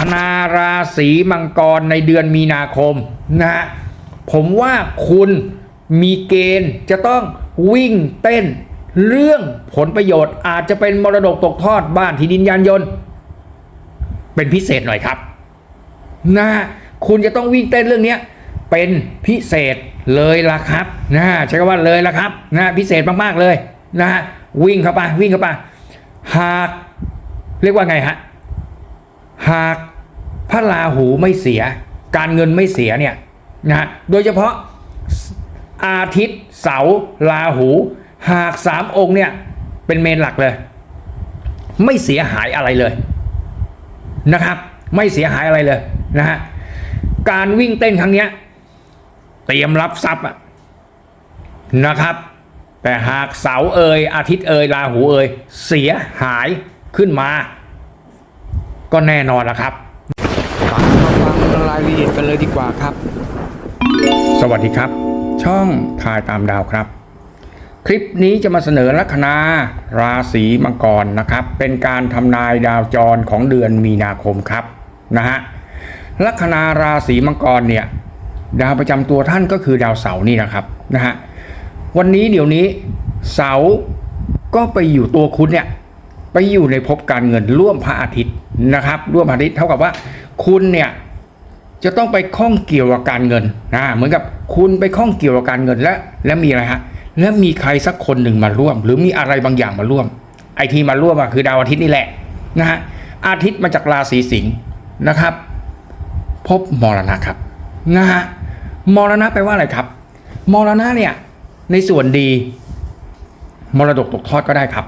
คณาราศีมังกรในเดือนมีนาคมนะฮะผมว่าคุณมีเกณฑ์จะต้องวิ่งเต้น เรื่องผลประโยชน์อาจจะเป็นมรดกตกทอดบ้านที่ดินยานยนต์ เป็นพิเศษหน่อยครับนะฮะคุณจะต้องวิ่งเต้นเรื่องนี้เป็นพิเศษเลยละครับนะฮะใช้คำว่าเลยละครับนะฮะพิเศษมากๆเลยนะฮะวิ่งเข้าไปวิ่งเข้าไปหาก เรียกว่าไงฮะหาก พระราหูไม่เสีย การเงินไม่เสียเนี่ยนะโดยเฉพาะอาทิตย์เสาร์ราหู หากสามองค์เนี่ยเป็นเมนหลักเลย ไม่เสียหายอะไรเลยนะครับ ไม่เสียหายอะไรเลยนะฮะการวิ่งเต้นครั้งเนี้ยเตรียมรับทรัพย์อะนะครับ แต่หากเสาร์เอย อาทิตย์เอยราหูเอย เสียหายขึ้นมา ก็แน่นอนละครับ รายละเอียดกันเลยดีกว่าครับ สวัสดีครับ ช่องทายตามดาวครับ คลิปนี้จะมาเสนอลัคนาราศีมังกรนะครับ เป็นการทำนายดาวจรของเดือนมีนาคมครับนะฮะลัคนาราศีมังกรเนี่ยดาวประจำตัวท่านก็คือดาวเสาร์นี่นะครับนะฮะวันนี้เดี๋ยวนี้เสาร์ก็ไปอยู่ตัวคุณเนี่ยไปอยู่ในภพการเงินร่วมพระอาทิตย์นะครับ ร่วมพระอาทิตย์เท่ากับว่าคุณเนี่ย จะต้องไปข้องเกี่ยวกับการเงินนะเหมือนกับคุณไปข้องเกี่ยวกับการเงินและและมีอะไรฮะและมีใครสักคนหนึ่งมาร่วม หรือมีอะไรบางอย่างมาร่วม ไอที่มาร่วมอะคือดาวอาทิตย์นี่แหละนะฮะอาทิตย์มาจากราศีสิงห์นะครับ พบมรณะครับนะฮะมรณะแปลว่าอะไรครับมรณะเนี่ยในส่วนดีมรดกตกทอดก็ได้ครับ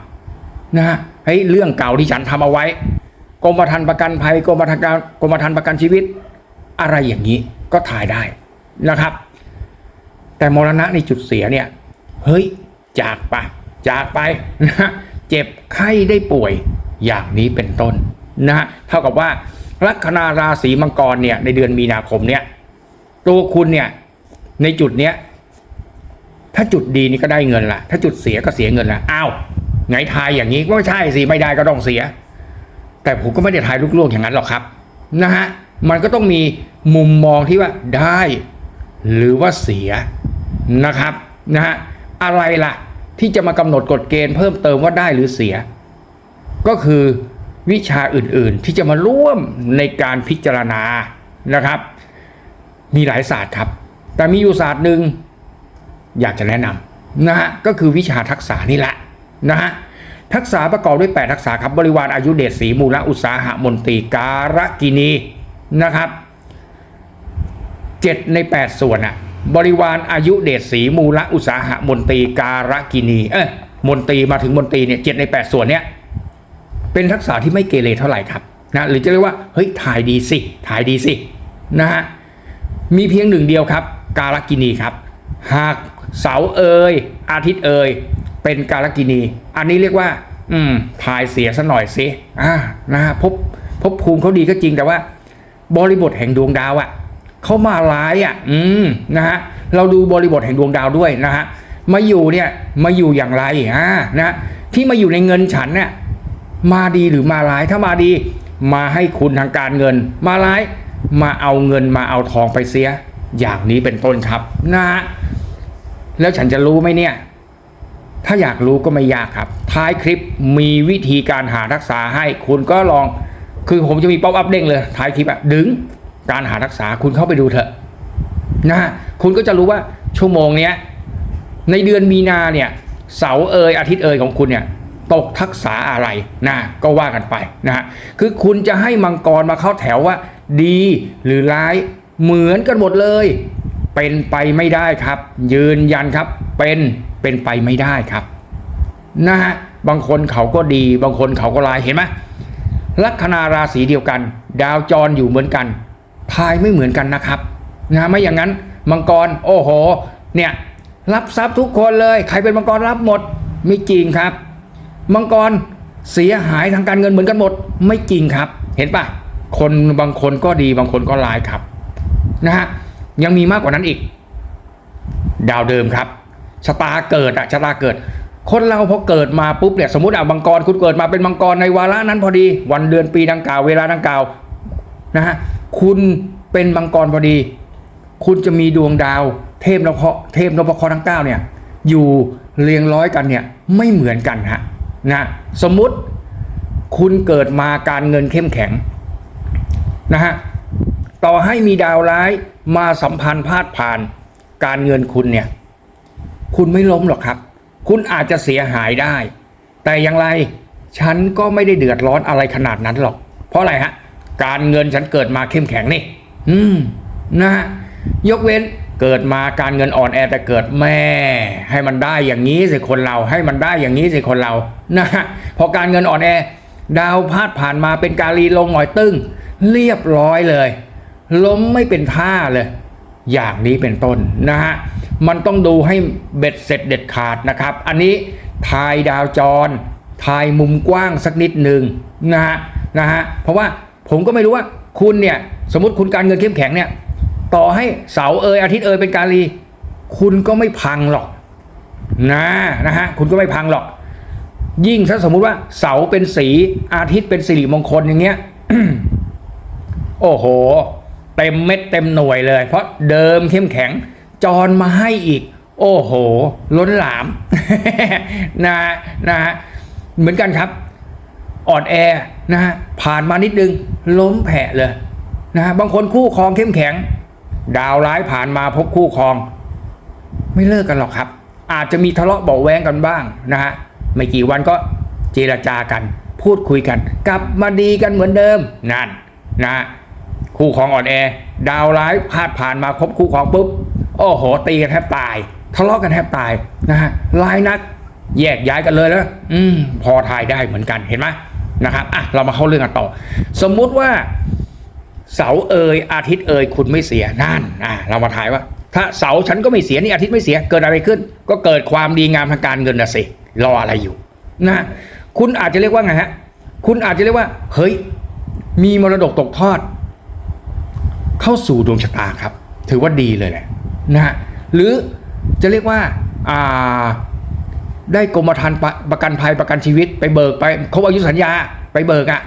นะฮะเฮ้ยเรื่องเก่าที่ฉันทำเอาไว้กรมธรรม์ประกันภัยกรมธรรม์การกรมธรรม์ประกันชีวิต อะไรอย่างนี้ก็ถ่ายได้นะครับ แต่มรณะในจุดเสียเนี่ยเฮ้ยจากไปจากไปนะเจ็บไข้ได้ป่วยอย่างนี้เป็นต้นนะฮะเท่ากับว่าลัคนาราศีมังกรเนี่ยในเดือนมีนาคมเนี่ยตัวคุณเนี่ยในจุดเนี้ยถ้าจุดดีนี่ก็ได้เงินละถ้าจุดเสียก็เสียเงินละอ้าวไงทายอย่างนี้ก็ไม่ใช่สิไม่ได้ก็ต้องเสีย แต่ผมก็ไม่ได้ทายลูกๆอย่างนั้นหรอกครับนะฮะ มันก็ต้องมีมุมมองที่ว่าได้ หรือว่าเสียนะครับนะฮะอะไรล่ะ ที่จะมากำหนดกฎเกณฑ์เพิ่มเติมว่าได้หรือเสีย ก็คือวิชาอื่นๆ ที่จะมาร่วมในการพิจารณานะครับ มีหลายศาสตร์ครับ แต่มีอยู่ศาสตร์หนึ่งอยากจะแนะนำนะฮะก็คือวิชาทักษะนี่แหละนะฮะทักษะประกอบด้วย 8 ทักษะครับบริวารอายุเดชสีมูลอุตสาหะมนตรีการกินี นะครับ7ใน8ส่วนอะบริวารอายุเดชสีมูลอุตสาหะมนตรีการกินีเอ้ยมนตรีมาถึงมนตรีเนี่ยเใน8ส่วนเนี้ยเป็นทักษะที่ไม่เกเรเท่าไหร่ครับนะหรือจะเรียกว่าเฮ้ยถ่ายดีสิถ่ายดีสินะฮะมีเพียงหนึ่งเดียวครับ การกินีครับ หากเสาเอยอาทิตย์เอยเป็นการกินี อันนี้เรียกว่า อืมถ่ายเสียซะหน่อยสิอ่านะฮะพบพบภูมิเขาดีก็จริงแต่ว่า บริบทแห่งดวงดาวอะ่ะเขามาร้ายอะ่ะ อืมนะฮะเราดูบริบทแห่งดวงดาวด้วยนะฮะมาอยู่เนี่ยมาอยู่อย่างไรอ่านะที่มาอยู่ในเงินฉันเนี่ยมาดีหรือมาร้ายถ้ามาดี มาให้คุณทางการเงิน มาร้ายมาเอาเงินมาเอาทองไปเสีย อย่างนี้เป็นต้นครับนะฮะแล้วฉันจะรู้ไหมเนี่ย ถ้าอยากรู้ก็ไม่ยากครับ ท้ายคลิปมีวิธีการหาทักษะให้คุณก็ลอง คือผมจะมีป๊อปอัพเด้งเลยท้ายคลิปอะดึงการหาทักษะคุณเข้าไปดูเถอะนะคุณก็จะรู้ว่าชั่วโมงเนี้ยในเดือนมีนาเนี่ยเสาร์เอยอาทิตย์เอยของคุณเนี่ยตกทักษะอะไรนะก็ว่ากันไปนะฮะคือคุณจะให้มังกรมาเข้าแถวว่า ดีหรือร้ายเหมือนกันหมดเลย เป็นไปไม่ได้ครับ ยืนยันครับเป็นเป็นไปไม่ได้ครับนะฮะบางคนเขาก็ดีบางคนเขาก็ร้ายเห็นไหม ลัคนาราศีเดียวกัน ดาวจรอยู่เหมือนกันทายไม่เหมือนกันนะครับนะไม่อย่างนั้นมังกรโอ้โห เนี่ยรับทรัพย์ทุกคนเลย ใครเป็นมังกรรับหมดไม่จริงครับ มังกรเสียหายทางการเงินเหมือนกันหมด ไม่จริงครับ เห็นปะคนบางคนก็ดีบางคนก็ร้ายครับนะฮะยังมีมากกว่านั้นอีก ดาวเดิมครับชะตาเกิดอะชะตาเกิด คนเราพอเกิดมาปุ๊บเนี่ยสมมติอะมังกรคุณเกิดมาเป็นมังกรในวาระนั้นพอดี วันเดือนปีดังกล่าวเวลาดังกล่าวนะฮะคุณเป็นมังกรพอดี คุณจะมีดวงดาวเทพนพเทพนพเคราะห์ทั้งเก้าเนี่ยอยู่เรียงร้อยกันเนี่ยไม่เหมือนกันฮะนะสมมุติคุณเกิดมาการเงินเข้มแข็งนะฮะต่อให้มีดาวร้ายมาสัมพันธ์พาดผ่านการเงินคุณเนี่ย คุณไม่ล้มหรอกครับ คุณอาจจะเสียหายได้ แต่อย่างไรฉันก็ไม่ได้เดือดร้อนอะไรขนาดนั้นหรอก เพราะอะไรฮะ การเงินฉันเกิดมาเข้มแข็งนี่ อืม นะฮะ ยกเว้นเกิดมาการเงินอ่อนแอแต่เกิดแม่ ให้มันได้อย่างนี้สิคนเรา ให้มันได้อย่างนี้สิคนเรา นะฮะ พอการเงินอ่อนแอ ดาวพาดผ่านมาเป็นการีลงหน่อยตึ้ง เรียบร้อยเลย ล้มไม่เป็นท่าเลย อย่างนี้เป็นต้นนะฮะมันต้องดูให้เบ็ดเสร็จเด็ดขาดนะครับ อันนี้ทายดาวจรทายมุมกว้างสักนิดหนึ่งนะฮะนะฮะเพราะว่าผมก็ไม่รู้ว่าคุณเนี่ยสมมติคุณการเงินเข้มแข็งเนี่ยต่อให้เสาเอยอาทิตย์เอยเป็นการีคุณก็ไม่พังหรอกนะนะฮะคุณก็ไม่พังหรอก ยิ่งถ้าสมมุติว่าเสาเป็นสีอาทิตย์เป็นสิริมงคลอย่างเงี้ยโอ้โห เต็มเม็ดเต็มหน่วยเลย เพราะเดิมเข้มแข็งจรมาให้อีก โอ้โห ล้นหลามนะนะเหมือนกันครับ อ่อนแอนะฮะผ่านมานิดนึง ล้มแผะเลยนะฮะบางคนคู่ครองเข้มแข็ง ดาวร้ายผ่านมาพบคู่ครอง ไม่เลิกกันหรอกครับ อาจจะมีทะเลาะเบาแวงกันบ้างนะฮะไม่กี่วันก็เจรจากัน พูดคุยกัน กลับมาดีกันเหมือนเดิมนั่นนะฮะ คู่ครองอ่อนแอ ดาวร้ายพาดผ่านมาคบคู่ครองปุ๊บ โอ้โหตีกันแทบตาย ทะเลาะกันแทบตายนะฮะลายนัก แยกย้ายกันเลยแล้ว อืม พอทายได้เหมือนกันเห็นไหมนะครับอะเรามาเข้าเรื่องกันต่อ สมมุติว่า เสาเอยอาทิตย์เอยคุณไม่เสียนั่นอ่าเรามาทายว่า ถ้าเสาฉันก็ไม่เสียนี่อาทิตย์ไม่เสียเกิดอะไรขึ้น ก็เกิดความดีงามทางการเงินนะสิรออะไรอยู่นะคุณอาจจะเรียกว่าไงฮะ คุณอาจจะเรียกว่า เฮ้ย มีมรดกตกทอด เข้าสู่ดวงชะตาครับ ถือว่าดีเลยแหละนะฮะหรือจะเรียกว่าอ่าได้กรมธรรม์ประกันภัยประกันชีวิตไปเบิกไปครบอายุสัญญาไปเบิกอะ่ะ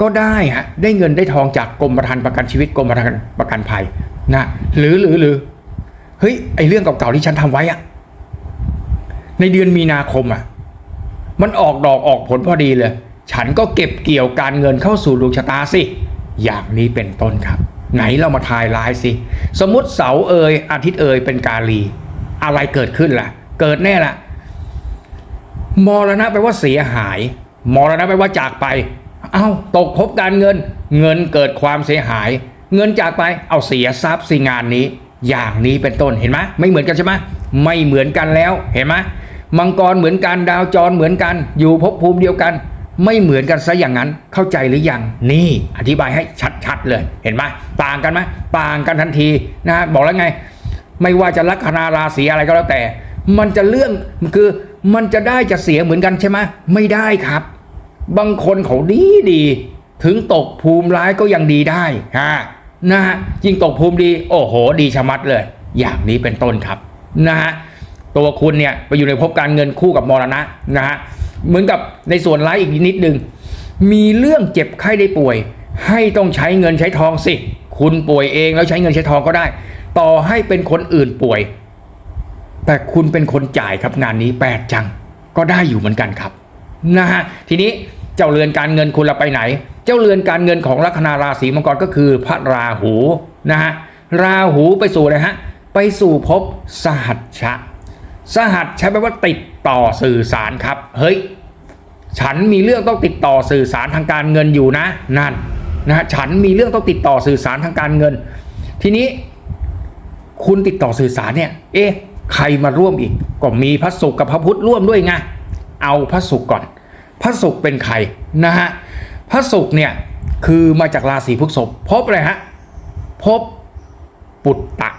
ก็ได้ฮะได้เงินได้ทองจากกรมธรรม์ประกันชีวิตกรมธรรม์ประกันภัยนะหรือหรือหรือเฮ้ยไอเรื่องเก่าๆที่ฉันทำไว้อะในเดือนมีนาคมอะมันออกดอกออกผลพอดีเลย ฉันก็เก็บเกี่ยวการเงินเข้าสู่ดวงชะตาสิ อย่างนี้เป็นต้นครับ ไหนเรามาทายร้ายสิ สมมติเสาเอยอาทิตย์เอยเป็นกาลี อะไรเกิดขึ้นล่ะ เกิดแน่ล่ะ มรณะแปลว่าเสียหาย มรณะแปลว่าจากไป เอา้าตกภพการเงิน เงินเกิดความเสียหาย เงินจากไป เอาเสียทรัพย์สิงานนี้ อย่างนี้เป็นต้นเห็นไหมไม่เหมือนกันใช่ไหมไม่เหมือนกันแล้วเห็นไหมมังกรเหมือนกันดาวจรเหมือนกัน อยู่ภพภูมิเดียวกัน ไม่เหมือนกันซะอย่างนั้นเข้าใจหรือยังนี่อธิบายให้ชัดๆเลยเห็นไหมต่างกันไหมต่างกันทันทีนะบอกแล้วไง ไม่ว่าจะลัคนาราศีอะไรก็แล้วแต่ มันจะเรื่องคือมันจะได้จะเสียเหมือนกันใช่ไหมไม่ได้ครับ บางคนเขาดีดี ถึงตกภูมิร้ายก็ยังดีได้ฮะนะฮะยิ่งตกภูมิดี โอ้โห ดีชะมัดเลย อย่างนี้เป็นต้นครับนะฮะตัวคุณเนี่ยไปอยู่ในภพการเงินคู่กับมรณะนะฮะ เหมือนกับในส่วนร้ายอีกนิดนึง มีเรื่องเจ็บไข้ได้ป่วย ให้ต้องใช้เงินใช้ทองสิ คุณป่วยเองแล้วใช้เงินใช้ทองก็ได้ ต่อให้เป็นคนอื่นป่วย แต่คุณเป็นคนจ่ายครับงานนี้แปลกจัง ก็ได้อยู่เหมือนกันครับนะฮะทีนี้เจ้าเรือนการเงินคุณละไปไหน เจ้าเรือนการเงินของลัคนาราศีมังกรก็คือพระราหูนะฮะราหูไปสู่อะไรฮะไปสู่ภพสหัชชะ สหัชใช้แปลว่าติดต่อสื่อสารครับ เฮ้ย ฉันมีเรื่องต้องติดต่อสื่อสารทางการเงินอยู่นะนั่นนะฉันมีเรื่องต้องติดต่อสื่อสารทางการเงิน ทีนี้ คุณติดต่อสื่อสารเนี่ย เอ๊ะใครมาร่วมอีก ก็มีพระศุกกับพระพุธร่วมด้วยไงเอาพระศุกก่อน พระศุกเป็นใครนะฮะพระศุกเนี่ยคือมาจากราศีพฤษภพบอะไรฮะพบปุตตะ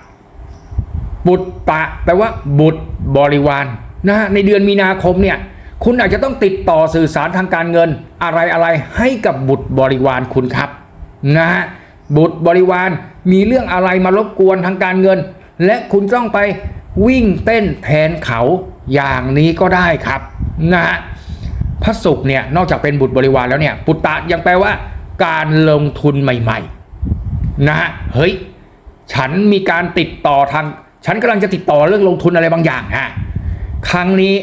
บุตตะแปลว่าบุตรบริวารนะฮะในเดือนมีนาคมเนี่ย คุณอาจจะต้องติดต่อสื่อสารทางการเงินอะไรอะไรให้กับบุตรบริวารคุณครับนะฮะบุตรบริวารมีเรื่องอะไรมารบกวนทางการเงิน และคุณต้องไปวิ่งเต้นแทนเขาอย่างนี้ก็ได้ครับนะฮะพระศุกร์เนี่ยนอกจากเป็นบุตรบริวารแล้วเนี่ยปุตตะยังแปลว่า การลงทุนใหม่ๆนะฮะเฮ้ยฉันมีการติดต่อทาง ฉันกำลังจะติดต่อเรื่องลงทุนอะไรบางอย่างฮะครั้งนี้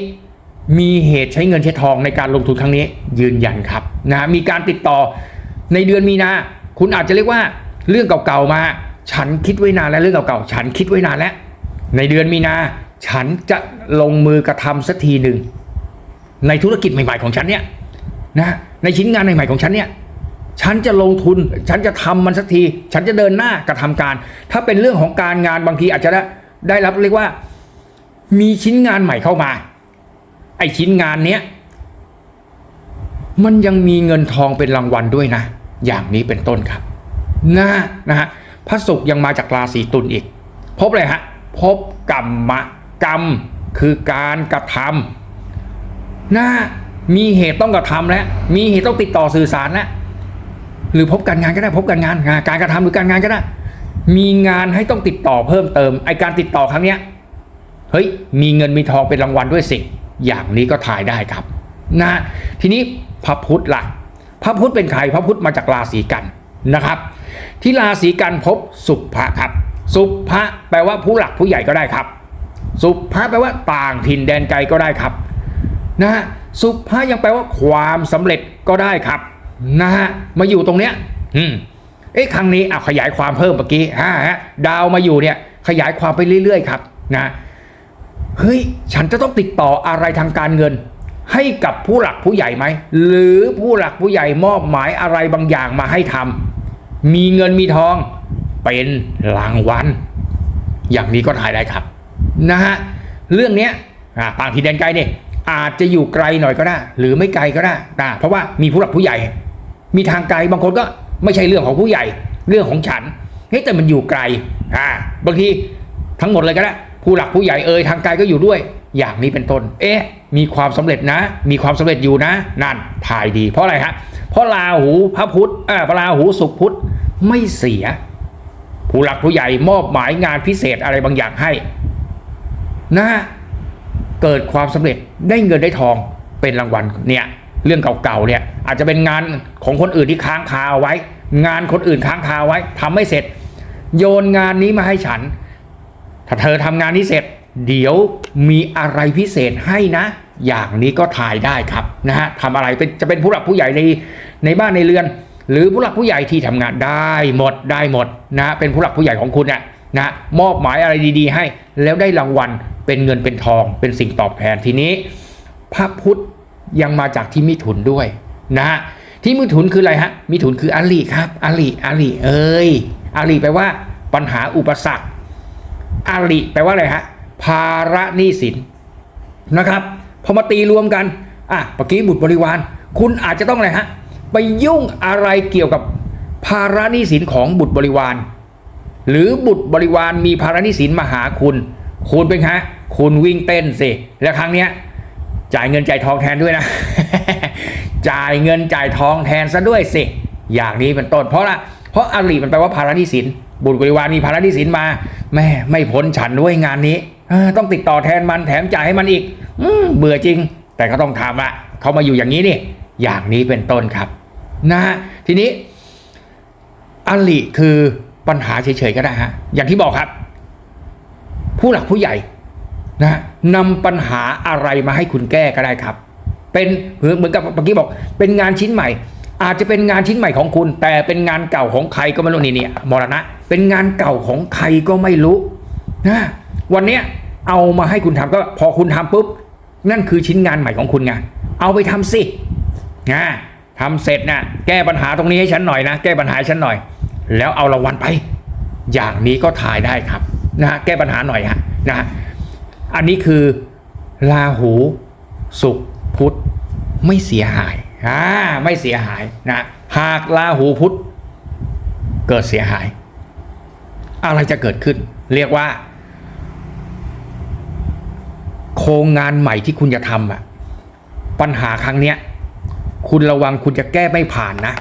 มีเหตุใช้เงินใช้ทองในการลงทุนครั้งนี้ยืนยันครับนะมีการติดต่อในเดือนมีนา คุณอาจจะเรียกว่าเรื่องเก่าๆมา ฉันคิดไว้นานแล้วเรื่องเก่าๆฉันคิดไว้นานแล้ว ในเดือนมีนา ฉันจะลงมือกระทำสักทีหนึ่งในธุรกิจใหม่ๆของฉันเนี่ยนะในชิ้นงานใหม่ๆของฉันเนี่ยฉันจะลงทุน ฉันจะทำมันสักที ฉันจะเดินหน้ากระทำการ ถ้าเป็นเรื่องของการงานบางทีอาจจะได้ได้รับเรียกว่า มีชิ้นงานใหม่เข้ามา อชิ้นงานเนี้ยมันยังมีเงินทองเป็นรางวัลด้วยนะ อย่างนี้เป็นต้นครับนะนะฮะพระศุกร์ยังมาจากราศีตุลอีก พบเลยฮะพบกรรมะกรรมคือการกระทำนะมีเหตุต้องกระทำแล้วมีเหตุต้องติดต่อสื่อสารแล้วหรือพบการงานก็ได้พบการงานงานการกระทำหรือการงานก็ได้ มีงานให้ต้องติดต่อเพิ่มเติมไอการติดต่อครั้งเนี้ยเฮ้ยมีเงินมีทองเป็นรางวัลด้วยสิ อย่างนี้ก็ถ่ายได้ครับนะทีนี้พระพุธล่ะ พระพุธเป็นใครพระพุธมาจากราศีกันนะครับ ที่ราศีกันพบสุภะครับ สุภะแปลว่าผู้หลักผู้ใหญ่ก็ได้ครับ สุภะแปลว่าต่างถิ่นแดนไกลก็ได้ครับนะฮะสุภาพยังแปลว่าความสำเร็จก็ได้ครับนะฮะมาอยู่ตรงเนี้ยอืมเอ๊ะครั้งนี้เอาขยายความเพิ่มเมื่อกี้ฮะฮะดาวมาอยู่เนี่ยขยายความไปเรื่อยๆครับนะ เฮ้ย ฉันจะต้องติดต่ออะไรทางการเงิน ให้กับผู้หลักผู้ใหญ่ไหม หรือผู้หลักผู้ใหญ่มอบหมายอะไรบางอย่างมาให้ทำมีเงินมีทอง เป็นรางวัลอย่างนี้ก็ถ่ายได้ครับนะฮะเรื่องเนี้ยต่างถิ่นแดนไกลเนี่ยอาจจะอยู่ไกลหน่อยก็ได้ หรือไม่ไกลก็ได้อ่เพราะว่ามีผู้หลักผู้ใหญ่ มีทางไกลบางคนก็ไม่ใช่เรื่องของผู้ใหญ่ เรื่องของฉันเฮ้แต่มันอยู่ไกลอ่าบางทีทั้งหมดเลยก็ได้ ผู้หลักผู้ใหญ่เอ่ยทางไกลก็อยู่ด้วย อย่างนี้เป็นต้น เอ๊ะ มีความสำเร็จนะ มีความสำเร็จอยู่นะ นั่นถ่ายดี เพราะอะไรฮะเพราะราหูพระพุธอ่าพระราหูสุขพุธไม่เสีย ผู้หลักผู้ใหญ่มอบหมายงานพิเศษอะไรบางอย่างให้ นะเกิดความสำเร็จได้เงินได้ทองเป็นรางวัลเนี่ยเรื่องเก่าๆเนี่ยอาจจะเป็นงานของคนอื่นที่ค้างคาเอาไว้ งานคนอื่นค้างคาไว้ทำไม่เสร็จ โยนงานนี้มาให้ฉัน ถ้าเธอทำงานนี้เสร็จ เดี๋ยวมีอะไรพิเศษให้นะ อย่างนี้ก็ถ่ายได้ครับนะฮะทำอะไรเป็นจะเป็นผู้หลักผู้ใหญ่ในในบ้านในเรือน หรือผู้หลักผู้ใหญ่ที่ทำงานได้หมดได้หมดนะเป็นผู้หลักผู้ใหญ่ของคุณเนี่ยนะมอบหมายอะไรดีๆ ให้ แล้วได้รางวัลเป็นเงินเป็นทองเป็นสิ่งตอบแทนทีนี้ พระพุธยังมาจากที่มิถุนด้วยนะฮะที่มิถุนคืออะไรฮะมิถุนคืออาลีครับอาลีอาลีเอ้ยอาลีแปลว่าปัญหาอุปสรรค อาริแปลว่าอะไรฮะภาระหนี้สินนะครับพอมาตีรวมกันอะเมื่อกี้บุตรบริวาร คุณอาจจะต้องอะไรฮะไปยุ่งอะไรเกี่ยวกับภาระหนี้สินของบุตรบริวาร หรือบุตรบริวารมีภาระหนี้สินมาหาคุณ คุณเป็นฮะคุณวิ่งเต้นสิแล้วครั้งเนี้ยจ่ายเงินจ่ายทองแทนด้วยนะ จ่ายเงินจ่ายทองแทนซะด้วยสิอย่างนี้เป็นต้นเพราะละเพราะอาลีมันแปลว่าภาระหนี้สิน บุตรบริวารมีภาระหนี้สินมา แม่ไม่พ้นฉันด้วยงานนี้ ต้องติดต่อแทนมันแถมจ่ายให้มันอีกอืเบื่อจริง แต่ก็ต้องทำละเขามาอยู่อย่างนี้นี่ อย่างนี้เป็นต้นครับ นะฮะทีนี้อาลีคือปัญหาเฉยๆก็ได้ฮะอย่างที่บอกครับ ผู้หลักผู้ใหญ่นะนำปัญหาอะไรมาให้คุณแก้ก็ได้ครับ เป็นเหมือนกับเมื่อกี้บอก เป็นงานชิ้นใหม่ อาจจะเป็นงานชิ้นใหม่ของคุณ แต่เป็นงานเก่าของใครก็ไม่รู้นี่เนี่ยมรณะ เป็นงานเก่าของใครก็ไม่รู้นะวันเนี้ยเอามาให้คุณทำก็พอคุณทำปุ๊บ นั่นคือชิ้นงานใหม่ของคุณไงเอาไปทำสินะทำเสร็จนะแก้ปัญหาตรงนี้ให้ฉันหน่อยนะแก้ปัญหาฉันหน่อย แล้วเอารางวัลไป อย่างนี้ก็ถ่ายได้ครับนะแก้ปัญหาหน่อยฮะนะฮะอันนี้คือราหูสุขพุธไม่เสียหายอ่าไม่เสียหายนะหากราหูพุธเกิดเสียหาย อะไรจะเกิดขึ้น เรียกว่า โครงงานใหม่ที่คุณจะทำอะปัญหาครั้งเนี้ย คุณระวังคุณจะแก้ไม่ผ่านนะ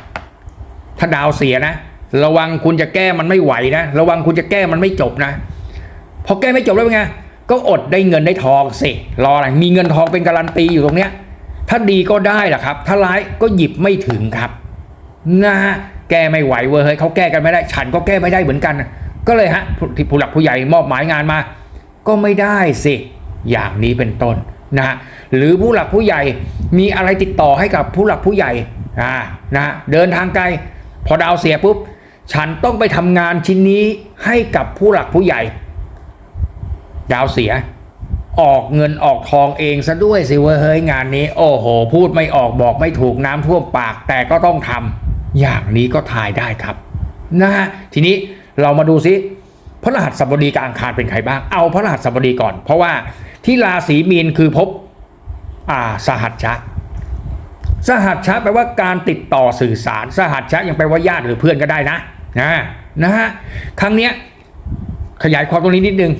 ถ้าดาวเสียนะ ระวังคุณจะแก้มันไม่ไหวนะ ระวังคุณจะแก้มันไม่จบนะ พอแก้ไม่จบแล้วเป็นไง ก็อดได้เงินได้ทองสิ รออะไร มีเงินทองเป็นการันตีอยู่ตรงเนี้ย ถ้าดีก็ได้แหละครับ ถ้าร้ายก็หยิบไม่ถึงครับ นะฮะแก้ไม่ไหวเว้ยเฮ้ยเขาแก้กันไม่ได้ ฉันก็แก้ไม่ได้เหมือนกัน ก็เลยฮะที่ผู้หลักผู้ใหญ่มอบหมายงานมา ก็ไม่ได้สิ อย่างนี้เป็นต้นนะฮะหรือผู้หลักผู้ใหญ่มีอะไรติดต่อให้กับผู้หลักผู้ใหญ่อ่านะฮะเดินทางไกลพอดาวเสียปุ๊บฉันต้องไปทำงานชิ้นนี้ให้กับผู้หลักผู้ใหญ่ ดาวเสีย ออกเงินออกทองเองซะด้วยสิเว้ยเฮ้ยงานนี้ โอ้โห พูดไม่ออกบอกไม่ถูกน้ำท่วมปากแต่ก็ต้องทำอย่างนี้ก็ทายได้ครับนะฮะทีนี้ เรามาดูซิพระรหัสบดีกับอังคารเป็นใครบ้าง เอาพระรหัสบดีก่อน เพราะว่าที่ราศีมีนคือพบอ่าสหัชชะ สหัชชะแปลว่าการติดต่อสื่อสาร สหัชชะยังแปลว่าญาติหรือเพื่อนก็ได้นะนะนะฮะครั้งเนี้ยขยายความตรงนี้นิดนึง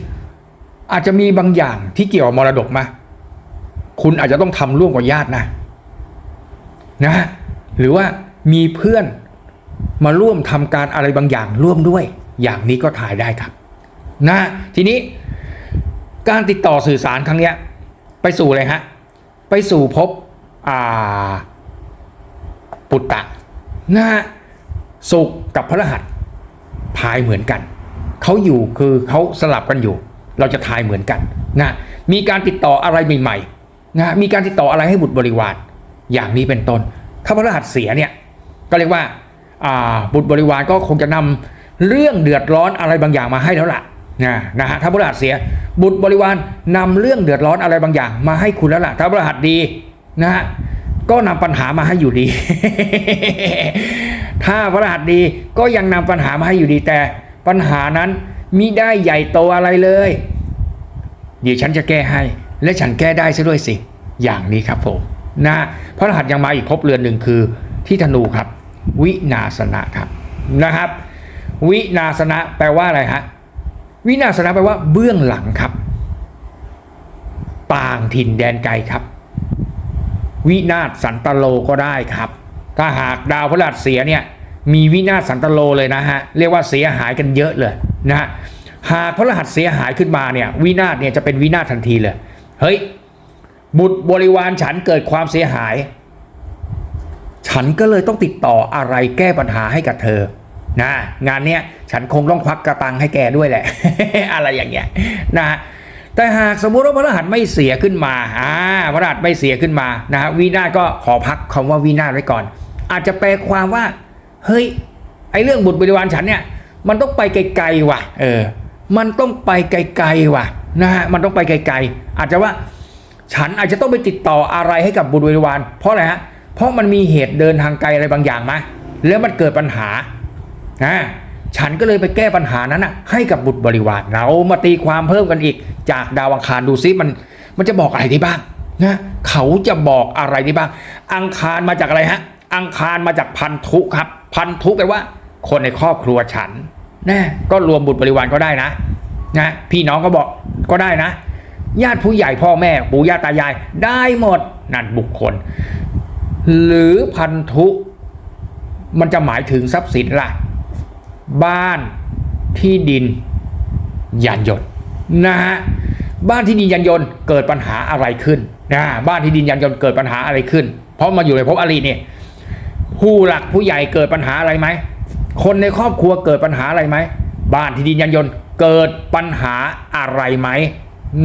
อาจจะมีบางอย่างที่เกี่ยวมรดกมา คุณอาจจะต้องทำร่วมกับญาตินะนะหรือว่ามีเพื่อนมาร่วมทำการอะไรบางอย่างร่วมด้วย อย่างนี้ก็ถ่ายได้ครับนะทีนี้การติดต่อสื่อสารครั้งนี้ไปสู่อะไรฮะไปสู่พบอ่าปุตตะนะฮะสุกกับพระรหัสทายเหมือนกัน เขาอยู่คือเขาสลับกันอยู่ เราจะทายเหมือนกันนะมีการติดต่ออะไรใหม่ๆนะมีการติดต่ออะไรให้บุตรบริวาร อย่างนี้เป็นต้น ถ้าพระรหัสเสียเนี่ยก็เรียกว่าอาบุตรบริวารก็คงจะนำ เรื่องเดือดร้อนอะไรบางอย่างมาให้แล้วล่ะนะนะฮะถ้าพระรหัสเสีย บุตรบริวารนำเรื่องเดือดร้อนอะไรบางอย่าง มาให้คุณแล้วล่ะถ้าพระรหัสดีนะฮะก็นำปัญหามาให้อยู่ดี ถ้าพระรหัสดีก็ยังนำปัญหามาให้อยู่ดีแต่ ปัญหานั้นมิได้ใหญ่โตอะไรเลย เดี๋ยวฉันจะแก้ให้ และฉันแก้ได้ซะด้วยสิ อย่างนี้ครับผมนะพระรหัสยังมาอีกภพเรือนหนึ่งคือที่ธนูครับ วินาสนะครับนะครับ วินาสนะแปลว่าอะไรฮะวินาสนะแปลว่าเบื้องหลังครับ ต่างถิ่นแดนไกลครับ วินาศสันตโลก็ได้ครับ ถ้าหากดาวพฤหัสเสียเนี่ยมีวินาศสันตโลเลยนะฮะเรียกว่าเสียหายกันเยอะเลยนะฮะหากพฤหัสเสียหายขึ้นมาเนี่ยวินาศเนี่ยจะเป็นวินาศทันทีเลย เฮ้ย บุตรบริวารฉันเกิดความเสียหาย ฉันก็เลยต้องติดต่ออะไรแก้ปัญหาให้กับเธอ นะงานเนี้ยฉันคงต้องควักกระตังให้แกด้วยแหละ อะไรอย่างเงี้ยนะฮะแต่หากสมมุติว่าพระรหัสไม่เสียขึ้นมาอ่าพระรหัสไม่เสียขึ้นมานะฮะวินาศก็ขอพักคำว่าวินาศไว้ก่อน อาจจะแปลความว่า เฮ้ยไอเรื่องบุตรบริวารฉันเนี่ยมันต้องไปไกลๆว่ะ เออ มันต้องไปไกลๆว่ะนะฮะมันต้องไปไกลๆ อาจจะว่า ฉันอาจจะต้องไปติดต่ออะไรให้กับบุตรบริวาร เพราะอะไรฮะเพราะมันมีเหตุเดินทางไกลอะไรบางอย่างมาแล้วมันเกิดปัญหา นะฉันก็เลยไปแก้ปัญหานั้นนะให้กับบุตรบริวารเรามาตีความเพิ่มกันอีก จากดาวอังคารดูซิมันมันจะบอกอะไรได้บ้างนะเขาจะบอกอะไรได้บ้าง อังคารมาจากอะไรฮะ อังคารมาจากพันธุครับ พันธุแปลว่า คนในครอบครัวฉันนะก็รวมบุตรบริวารก็ได้นะนะพี่น้องก็บอกก็ได้นะ ญาติผู้ใหญ่พ่อแม่ปู่ย่าตายายได้หมดนั่นบุคคล หรือพันธุ มันจะหมายถึงทรัพย์สินล่ะ บ้านที่ดินยานยนต์นะฮะบ้านที่ดินยานยนต์เกิดปัญหาอะไรขึ้นนะบ้านที่ดินยานยนต์เกิดปัญหาอะไรขึ้น เพราะมาอยู่ในภพอริเนี่ยผู้หลักผู้ใหญ่เกิดปัญหาอะไรไหมคนในครอบครัวเกิดปัญหาอะไรไหมบ้านที่ดินยานยนต์เกิดปัญหาอะไรไหม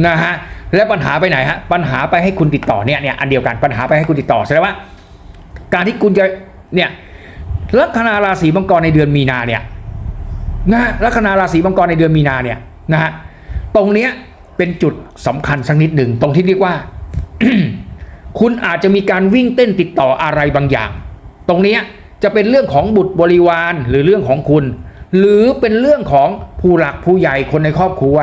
นะฮะและปัญหาไปไหนฮะปัญหาไปให้คุณติดต่อเนี่ยเนี่ยอันเดียวกันปัญหาไปให้คุณติดต่อแสดงว่า การที่คุณจะเนี่ยลัคนาราศีมังกรในเดือนมีนาเนี่ย นะลัคนาราศีมังกรในเดือนมีนาเนี่ยนะฮะตรงเนี้ยเป็นจุดสำคัญสักนิดหนึ่งตรงที่เรียกว่า คุณอาจจะมีการวิ่งเต้นติดต่ออะไรบางอย่าง ตรงเนี้ยจะเป็นเรื่องของบุตรบริวารหรือเรื่องของคุณ หรือเป็นเรื่องของผู้หลักผู้ใหญ่คนในครอบครัว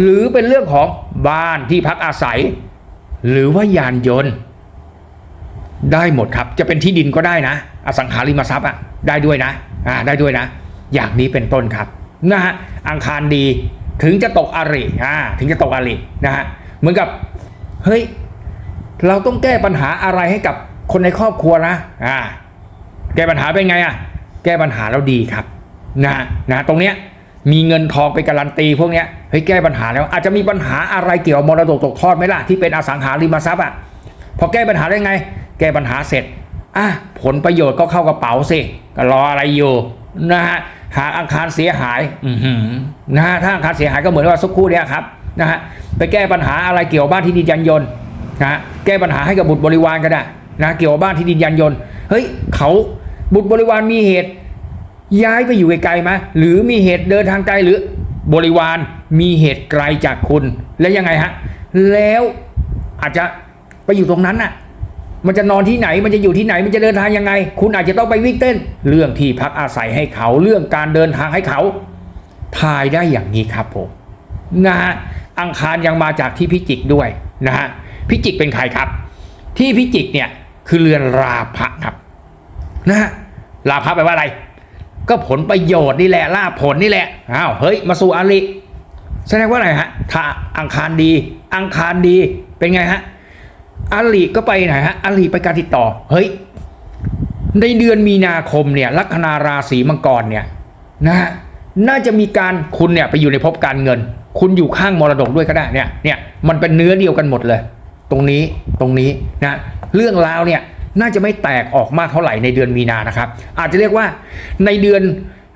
หรือเป็นเรื่องของบ้านที่พักอาศัย หรือว่ายานยนต์ ได้หมดครับ จะเป็นที่ดินก็ได้นะ อสังหาริมทรัพย์อะได้ด้วยนะอ่าได้ด้วยนะ อย่างนี้เป็นต้นครับนะฮะอังคารดีถึงจะตกอาริอ่าถึงจะตกอารินะฮะเหมือนกับเฮ้ยเราต้องแก้ปัญหาอะไรให้กับคนในครอบครัวนะอ่าแก้ปัญหาเป็นไงอะแก้ปัญหาแล้วดีครับนะนะตรงเนี้ยมีเงินทองไปการันตีพวกเนี้ยเฮ้ยแก้ปัญหาแล้วอาจจะมีปัญหาอะไรเกี่ยวมรดกตกทอดไหมล่ะที่เป็นอสังหาริมทรัพย์อะพอแก้ปัญหาได้ไง แก้ปัญหาเสร็จอะผลประโยชน์ก็เข้ากระเป๋าสิก็รออะไรอยู่นะฮะ หากอังคารเสียหายอือหือนะฮะถ้าอังคารเสียหายก็เหมือนว่าสักครู่เนี้ยครับนะฮะไปแก้ปัญหาอะไรเกี่ยวกับบ้านที่ดินยันยนต์นะฮะแก้ปัญหาให้กับบุตรบริวารก็ได้นะเกี่ยวกับบ้านที่ดินยันยนต์เฮ้ยเขาบุตรบริวารมีเหตุ ย้ายไปอยู่ไกลๆไหมหรือมีเหตุเดินทางไกลหรือบริวารมีเหตุไกลจากคุณ แล้วยังไงฮะแล้วอาจจะไปอยู่ตรงนั้นน่ะ มันจะนอนที่ไหน มันจะอยู่ที่ไหน มันจะเดินทางยังไง คุณอาจจะต้องไปวิ่งเต้น เรื่องที่พักอาศัยให้เขา เรื่องการเดินทางให้เขา ทายได้อย่างนี้ครับผมนะฮะ อังคารยังมาจากที่พิจิกด้วยนะฮะ พิจิกเป็นใครครับ ที่พิจิกเนี่ยคือเรือนราพะครับนะฮะ ราพะแปลว่าอะไร ก็ผลประโยชน์นี่แหละลาผลนี่แหละ อ้าว เฮ้ย มาสู่อาริแสดงว่าอะไรฮะ ถ้าอังคารดี อังคารดี เป็นไงฮะ อาลีก็ไปไหนฮะอาลีไปการติดต่อ เฮ้ย ในเดือนมีนาคมเนี่ยลัคนาราศีมังกรเนี่ยนะฮะน่าจะมีการคุณเนี่ยไปอยู่ในภพการเงิน คุณอยู่ข้างมรดกด้วยก็ได้เนี่ยเนี่ยมันเป็นเนื้อเดียวกันหมดเลย ตรงนี้ตรงนี้นะเรื่องราวเนี่ยน่าจะไม่แตกออกมากเท่าไหร่ในเดือนมีนานะครับ อาจจะเรียกว่าในเดือน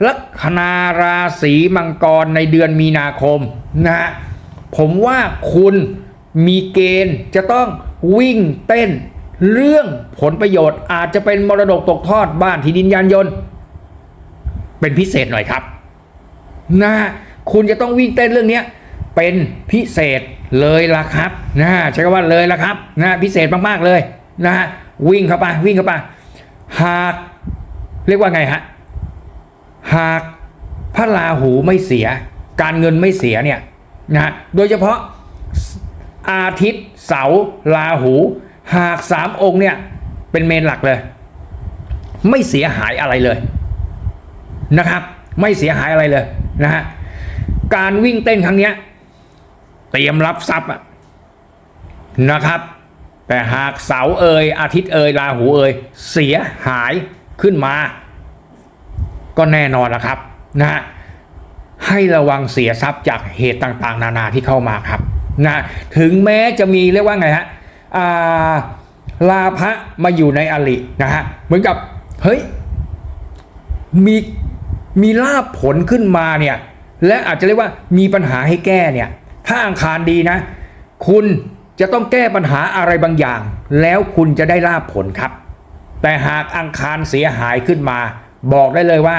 ลัคนาราศีมังกรในเดือนมีนาคมนะฮะผมว่าคุณมีเกณฑ์จะต้อง วิ่งเต้น เรื่องผลประโยชน์อาจจะเป็นมรดกตกทอดบ้านที่ดินยานยนต์ เป็นพิเศษหน่อยครับนะคุณจะต้องวิ่งเต้นเรื่องนี้เป็นพิเศษเลยล่ะครับนะใช้คำว่าเลยล่ะครับนะพิเศษมากๆเลยนะฮะวิ่งเข้าไปวิ่งเข้าไปหากเรียกว่าไงฮะหากพระราหูไม่เสีย การเงินไม่เสียเนี่ยนะโดยเฉพาะอาทิตย์ เสาราหู หากสามองค์เนี่ยเป็นเมนหลักเลย ไม่เสียหายอะไรเลยนะครับ ไม่เสียหายอะไรเลยนะฮะการวิ่งเต้นครั้งเนี้ยเตรียมรับทรัพย์อะนะครับ แต่หากเสาเอยอาทิตย์เอยราหูเอยเสียหายขึ้นมา ก็แน่นอนละครับนะฮะให้ระวังเสียทรัพย์จากเหตุต่างๆ นานาที่เข้ามาครับ นะถึงแม้จะมีเรียกว่าไงฮะอ่าลาภะมาอยู่ในอรินะฮะเหมือนกับเฮ้ยมีมีลาภผลขึ้นมาเนี่ยและอาจจะเรียกว่ามีปัญหาให้แก้เนี่ยถ้าอังคารดีนะ คุณจะต้องแก้ปัญหาอะไรบางอย่าง แล้วคุณจะได้ลาภผลครับ แต่หากอังคารเสียหายขึ้นมา บอกได้เลยว่า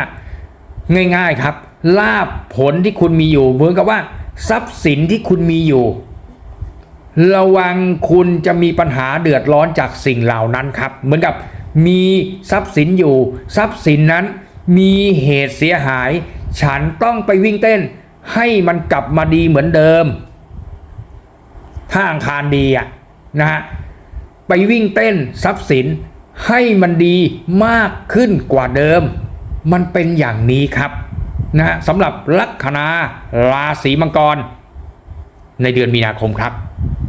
ง่ายๆครับลาบผลที่คุณมีอยู่เหมือนกับว่า ทรัพย์สินที่คุณมีอยู่ ระวังคุณจะมีปัญหาเดือดร้อนจากสิ่งเหล่านั้นครับ เหมือนกับมีทรัพย์สินอยู่ ทรัพย์สินนั้นมีเหตุเสียหาย ฉันต้องไปวิ่งเต้น ให้มันกลับมาดีเหมือนเดิม ถ้าอังคารดีอะนะฮะไปวิ่งเต้นทรัพย์สินให้มันดีมากขึ้นกว่าเดิม มันเป็นอย่างนี้ครับนะฮะสำหรับลัคนาราศีมังกร ในเดือนมีนาคมครับ